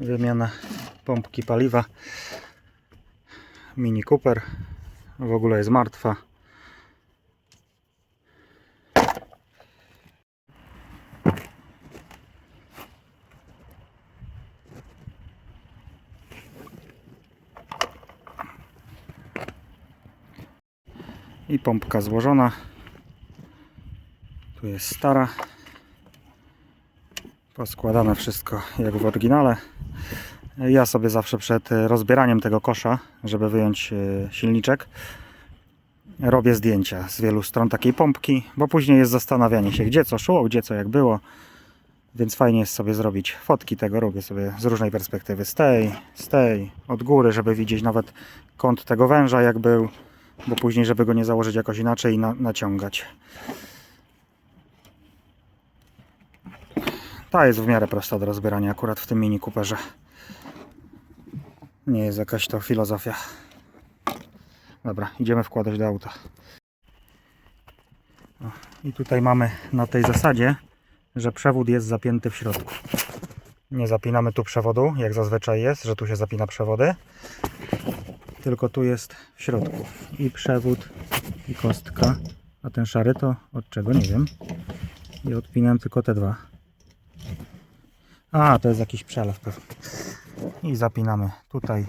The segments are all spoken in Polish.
wymiana pompki paliwa. Mini Cooper w ogóle jest martwa. I pompka złożona. Tu jest stara poskładane wszystko jak w oryginale. Ja sobie zawsze przed e, rozbieraniem tego kosza żeby wyjąć e, silniczek robię zdjęcia z wielu stron takiej pompki bo później jest zastanawianie się gdzie co szło, gdzie co jak było. Więc fajnie jest sobie zrobić fotki tego, robię sobie z różnej perspektywy, z tej, z tej, od góry, żeby widzieć nawet kąt tego węża jak był, bo później, żeby go nie założyć jakoś inaczej i na, naciągać. Ta jest w miarę prosta do rozbierania akurat w tym mini Cooperze. Nie jest jakaś to filozofia. Dobra, idziemy wkładać do auta. O, I tutaj mamy na tej zasadzie, że przewód jest zapięty w środku. Nie zapinamy tu przewodu, jak zazwyczaj jest, że tu się zapina przewody. Tylko tu jest w środku. I przewód, i kostka. A ten szary to od czego? Nie wiem. I odpinam tylko te dwa. A, to jest jakiś przelew. I zapinamy tutaj.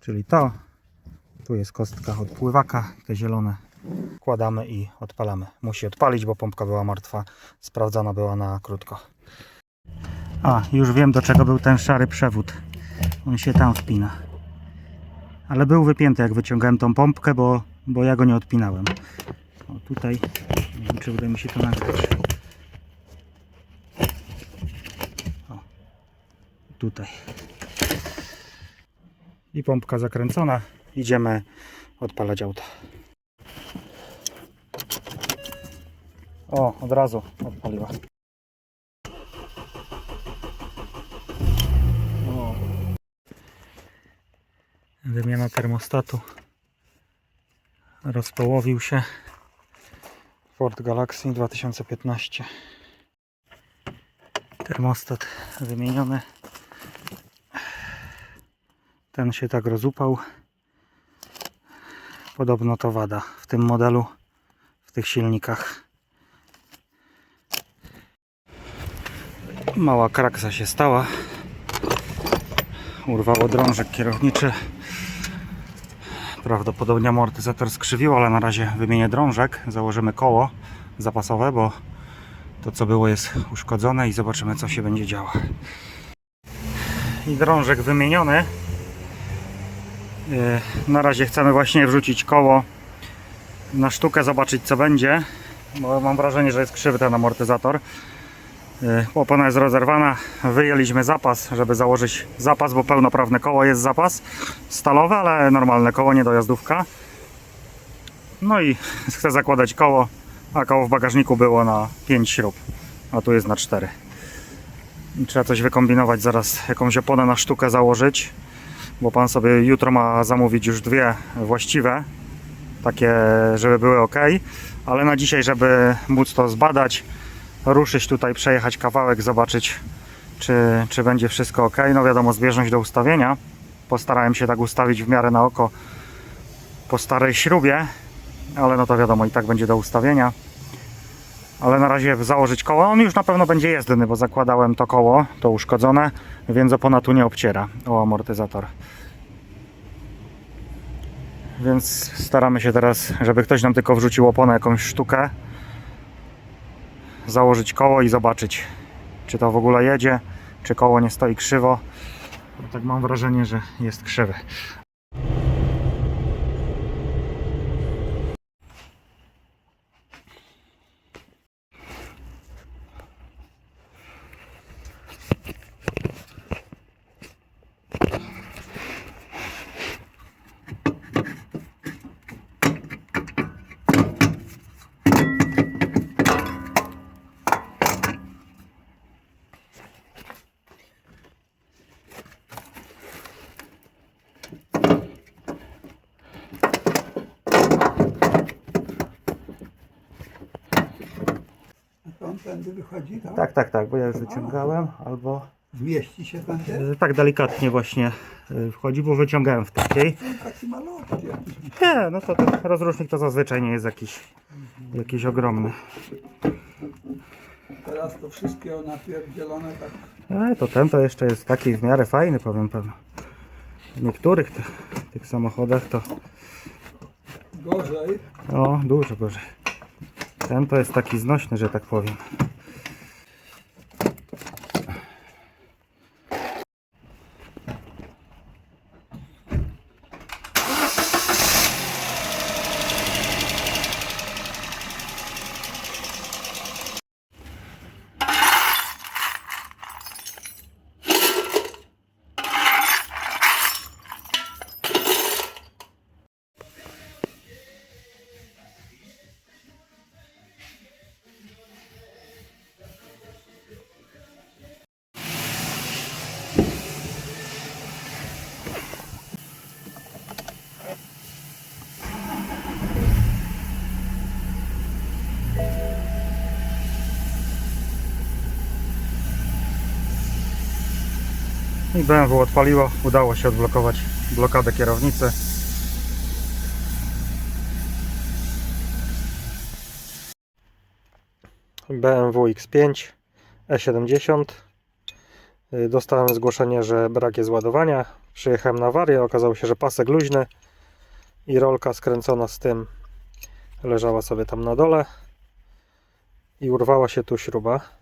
Czyli to. Tu jest kostka od pływaka, te zielone wkładamy i odpalamy. Musi odpalić, bo pompka była martwa. Sprawdzana była na krótko. A, już wiem do czego był ten szary przewód. On się tam wpina. Ale był wypięty jak wyciągałem tą pompkę, bo, bo ja go nie odpinałem. O, tutaj, nie wiem czy uda mi się to nagrać. Tutaj. I pompka zakręcona. Idziemy odpalać auto. O, od razu odpaliła. Wymiana termostatu. Rozpołowił się. Ford Galaxy 2015. Termostat wymieniony. Ten się tak rozupał. Podobno to wada w tym modelu, w tych silnikach. Mała kraksa się stała. Urwało drążek kierowniczy. Prawdopodobnie amortyzator skrzywił, ale na razie wymienię drążek. Założymy koło zapasowe, bo to co było jest uszkodzone i zobaczymy co się będzie działo. I drążek wymieniony. Yy, Na razie chcemy właśnie wrzucić koło na sztukę, zobaczyć co będzie. Bo mam wrażenie, że jest krzywy ten amortyzator. Yy, Opona jest rozerwana. Wyjęliśmy zapas, żeby założyć zapas, bo pełnoprawne koło jest zapas. Stalowe, ale normalne koło, nie dojazdówka. No i chcę zakładać koło, a koło w bagażniku było na 5 śrub, a tu jest na 4. I trzeba coś wykombinować, zaraz jakąś oponę na sztukę założyć, bo pan sobie jutro ma zamówić już dwie właściwe, takie, żeby były ok, ale na dzisiaj, żeby móc to zbadać, ruszyć tutaj, przejechać kawałek, zobaczyć, czy, czy będzie wszystko ok. No wiadomo, zbieżność do ustawienia. Postarałem się tak ustawić w miarę na oko po starej śrubie, ale no to wiadomo, i tak będzie do ustawienia. Ale na razie założyć koło, on już na pewno będzie jezdny, bo zakładałem to koło, to uszkodzone, więc opona tu nie obciera o amortyzator. Więc staramy się teraz, żeby ktoś nam tylko wrzucił oponę, jakąś sztukę, założyć koło i zobaczyć, czy to w ogóle jedzie, czy koło nie stoi krzywo. Bo tak mam wrażenie, że jest krzywe. Tędy wychodzi, tak? Tak, tak, tak, bo ja już wyciągałem, albo Zmieści się ten? E, Tak delikatnie właśnie e, wchodzi, bo wyciągałem wcześniej. Taki malutki jakiś. Nie, no to ten rozrusznik to zazwyczaj nie jest jakiś, jakiś ogromny. Teraz to wszystkie napierdzielone tak. Ale to ten to jeszcze jest taki w miarę fajny, powiem pewno. W niektórych tych, tych samochodach to Gorzej. o, dużo gorzej. Ten to jest taki znośny, że tak powiem. I BMW odpaliło, udało się odblokować blokadę kierownicy. BMW X5 E70. Y, Dostałem zgłoszenie, że brak jest ładowania. Przyjechałem na awarię, okazało się, że pasek luźny i rolka skręcona z tym leżała sobie tam na dole i urwała się tu śruba.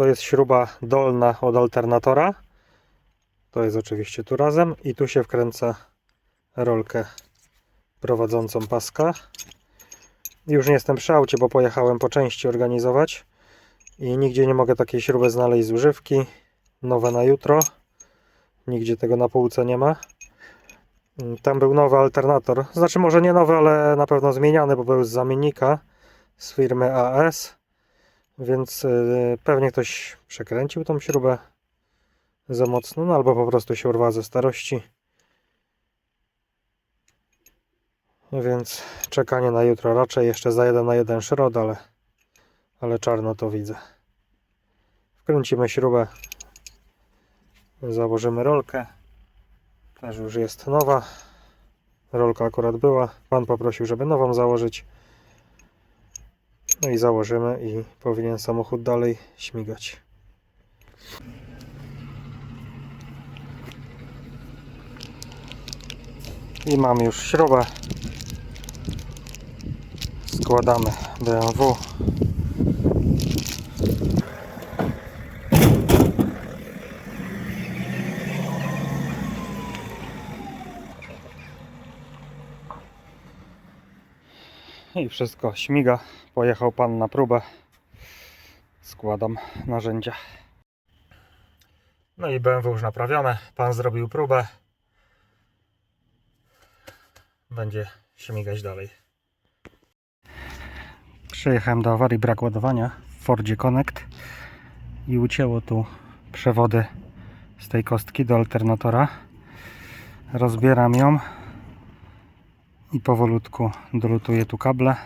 To jest śruba dolna od alternatora. To jest oczywiście tu razem i tu się wkręca rolkę prowadzącą paska. Już nie jestem przy aucie, bo pojechałem po części organizować i nigdzie nie mogę takiej śruby znaleźć z używki. Nowe na jutro. Nigdzie tego na półce nie ma. Tam był nowy alternator. Znaczy może nie nowy, ale na pewno zmieniany, bo był z zamiennika z firmy AS. Więc y, pewnie ktoś przekręcił tą śrubę za mocno, no albo po prostu się urwała ze starości. Więc czekanie na jutro raczej jeszcze za jeden na jeden szrot, ale, ale czarno to widzę. Wkręcimy śrubę, założymy rolkę. Też już jest nowa. Rolka akurat była. Pan poprosił, żeby nową założyć. No i założymy i powinien samochód dalej śmigać. I mamy już śrubę. Składamy BMW. I wszystko śmiga. Pojechał pan na próbę. Składam narzędzia. No i BMW już naprawione. Pan zrobił próbę. Będzie śmigać dalej. Przyjechałem do awarii, brak ładowania w Fordzie Connect i ucięło tu przewody z tej kostki do alternatora. Rozbieram ją i powolutku dolutuję tu kable.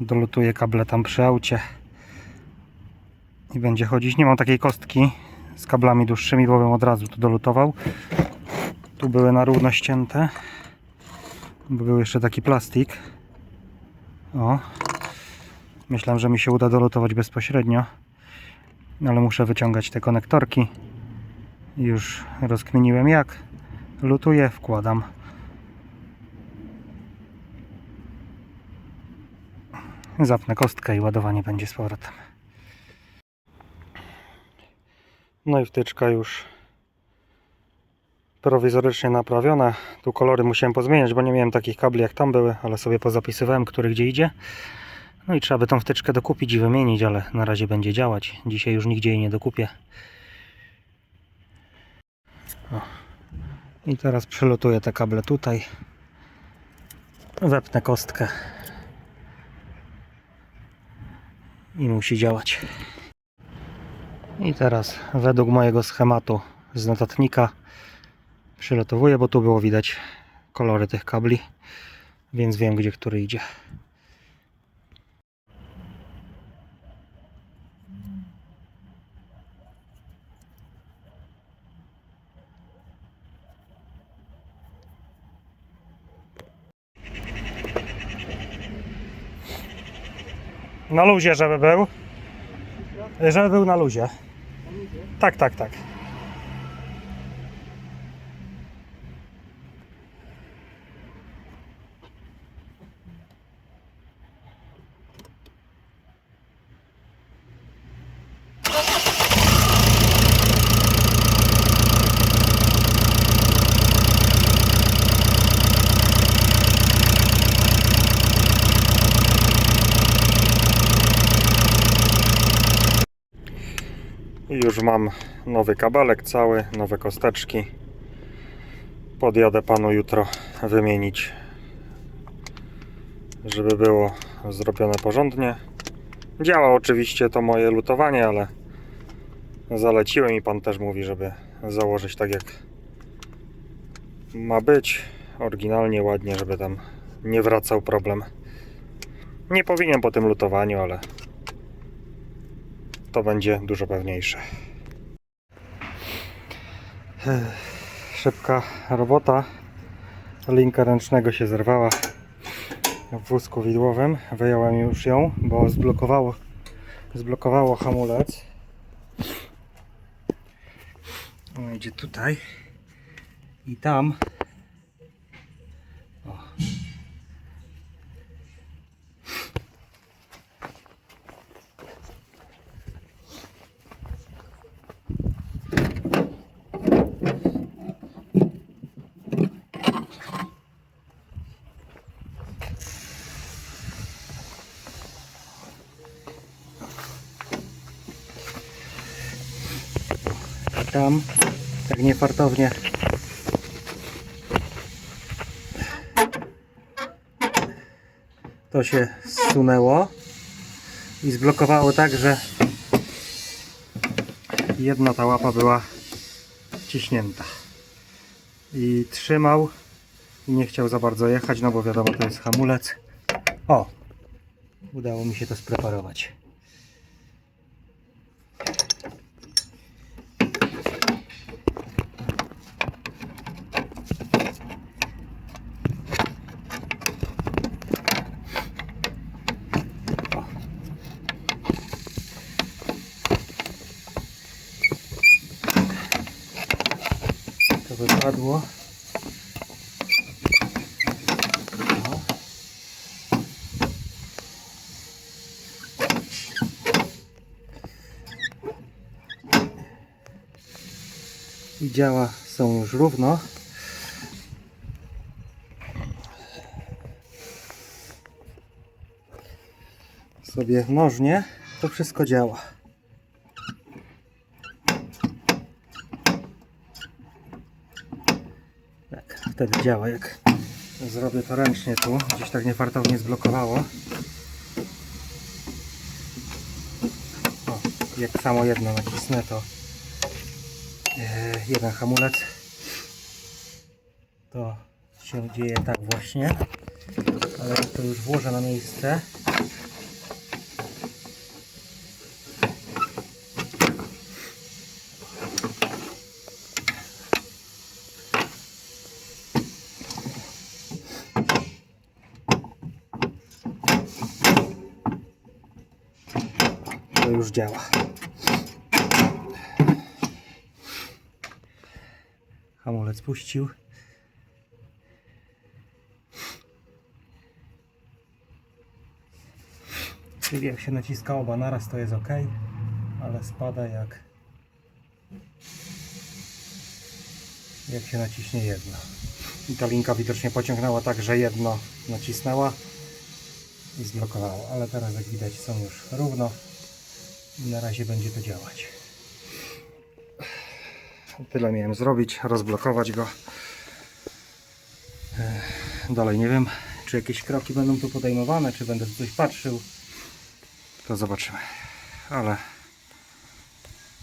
Dolutuję kable tam przy aucie i będzie chodzić. Nie mam takiej kostki z kablami dłuższymi, bo bym od razu tu dolutował. Tu były na równo ścięte, bo był jeszcze taki plastik. O. Myślałem, że mi się uda dolutować bezpośrednio, ale muszę wyciągać te konektorki. Już rozkminiłem jak. Lutuję, wkładam. Zapnę kostkę i ładowanie będzie z powrotem. No i wtyczka już prowizorycznie naprawiona. Tu kolory musiałem pozmieniać, bo nie miałem takich kabli jak tam były, ale sobie pozapisywałem, który gdzie idzie. No i trzeba by tą wtyczkę dokupić i wymienić, ale na razie będzie działać. Dzisiaj już nigdzie jej nie dokupię. O. I teraz przylutuję te kable tutaj. Wepnę kostkę. I musi działać. I teraz według mojego schematu z notatnika przylotowuję, bo tu było widać kolory tych kabli, więc wiem gdzie który idzie. Na luzie, żeby był. Żeby był na luzie. Tak, tak, tak. Już mam nowy kabelek cały, nowe kosteczki. Podjadę panu jutro wymienić, żeby było zrobione porządnie. Działa oczywiście to moje lutowanie, ale zaleciłem i pan też mówi, żeby założyć tak jak ma być. Oryginalnie, ładnie, żeby tam nie wracał problem. Nie powinien po tym lutowaniu, ale to będzie dużo pewniejsze. Szybka robota. Linka ręcznego się zerwała w wózku widłowym. Wyjąłem już ją, bo zblokowało, zblokowało hamulec. On idzie tutaj i tam. Tam tak niefartownie to się zsunęło i zblokowało tak, że jedna ta łapa była ciśnięta. I trzymał i nie chciał za bardzo jechać, no bo wiadomo to jest hamulec. O, udało mi się to spreparować to wypadło. O. I działa są już równo. Sobie nożnie, to wszystko działa. Tak, wtedy działa. Jak zrobię to ręcznie tu, gdzieś tak niefartownie zblokowało. O, jak samo jedno nacisnę, to e, jeden hamulec. To się dzieje tak właśnie. Ale to już włożę na miejsce. To już działa. Hamulec puścił. Czyli jak się naciska oba naraz to jest ok, ale spada jak jak się naciśnie jedno. I ta linka widocznie pociągnęła tak, że jedno nacisnęła i zblokowało, ale teraz jak widać są już równo na razie będzie to działać. Tyle miałem zrobić, rozblokować go. Dalej nie wiem, czy jakieś kroki będą tu podejmowane, czy będę coś patrzył. To zobaczymy. Ale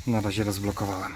na razie rozblokowałem.